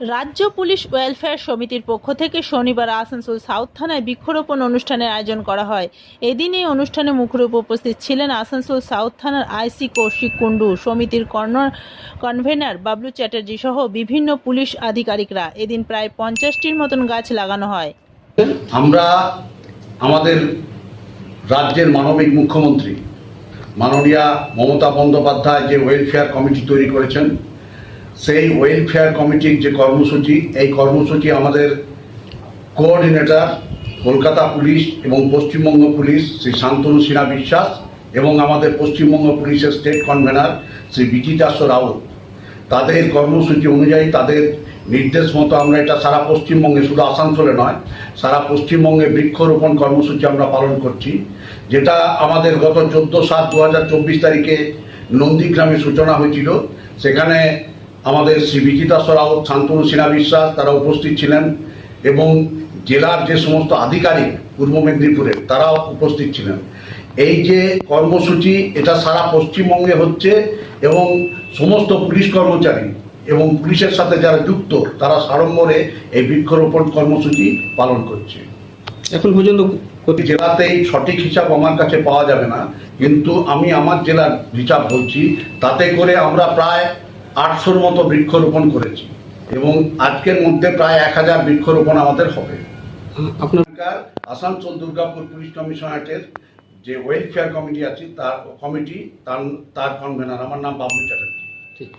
রাজ্য police welfare সমিতির পক্ষ থেকে শনিবার আসানসোল সাউথ থানায় বৃক্ষরোপণ অনুষ্ঠানের আয়োজন করা হয়। এদিন এই অনুষ্ঠানে মুখরূপ উপস্থিত ছিলেন আসানসোল সাউথ থানার আইসি কৌশিক কুণ্ডু, সমিতির কর্নার, কনভেনার বাবলু চ্যাটার্জি সহ বিভিন্ন পুলিশ আধিকারিকরা। এদিন প্রায় পঞ্চাশটির মতন গাছ লাগানো হয়। আমরা আমাদের রাজ্যের মানবিক মুখ্যমন্ত্রী মাননীয়া মমতা বন্দ্যোপাধ্যায় যে ওয়েলফেয়ার কমিটি তৈরি করেছেন সেই ওয়েলফেয়ার কমিটির যে কর্মসূচি, এই কর্মসূচি আমাদের কোঅর্ডিনেটর কলকাতা পুলিশ এবং পশ্চিমবঙ্গ পুলিশ, শ্রী শান্তনু সিনহা বিশ্বাস এবং আমাদের পশ্চিমবঙ্গ পুলিশের স্টেট কনভেনার শ্রী বিজিতাস রাউত। তাদের কর্মসূচি অনুযায়ী তাদের নির্দেশ মতো আমরা এটা সারা পশ্চিমবঙ্গে, শুধু আসানসোলে নয়, সারা পশ্চিমবঙ্গে বৃক্ষরোপণ কর্মসূচি আমরা পালন করছি, যেটা আমাদের গত চোদ্দ সাত দু তারিখে নন্দীগ্রামে সূচনা হয়েছিল। সেখানে আমাদের শ্রী বিজিতা রাউত শান্তনু সিনহা বিশ্বাস তারা উপস্থিত ছিলেন এবং জেলার যে সমস্ত আধিকারিক পূর্ব মেদিনীপুরের তারাও উপস্থিত ছিলেন। এই যে কর্মসূচি এটা সারা পশ্চিমবঙ্গে হচ্ছে এবং সমস্ত পুলিশ কর্মচারী এবং পুলিশের সাথে যারা যুক্ত তারা সাড়ম্বরে এই বৃক্ষরোপণ কর্মসূচি পালন করছে। এখন পর্যন্ত প্রতি জেলাতেই সঠিক হিসাব আমার কাছে পাওয়া যাবে না কিন্তু আমি আমার জেলার হিসাব বলছি তাতে করে আমরা প্রায় আটশোর মতো বৃক্ষরোপণ করেছি। এবং আজকের মধ্যে প্রায় এক হাজার বৃক্ষরোপণ আমাদের হবে। আপনার আসানসোল দুর্গাপুর পুলিশ কমিশনারেটের যে ওয়েলফেয়ার কমিটি আছে তার কমিটি তার তার কনভেনার আমার নাম বাবলু চ্যাটার্জি। ঠিক।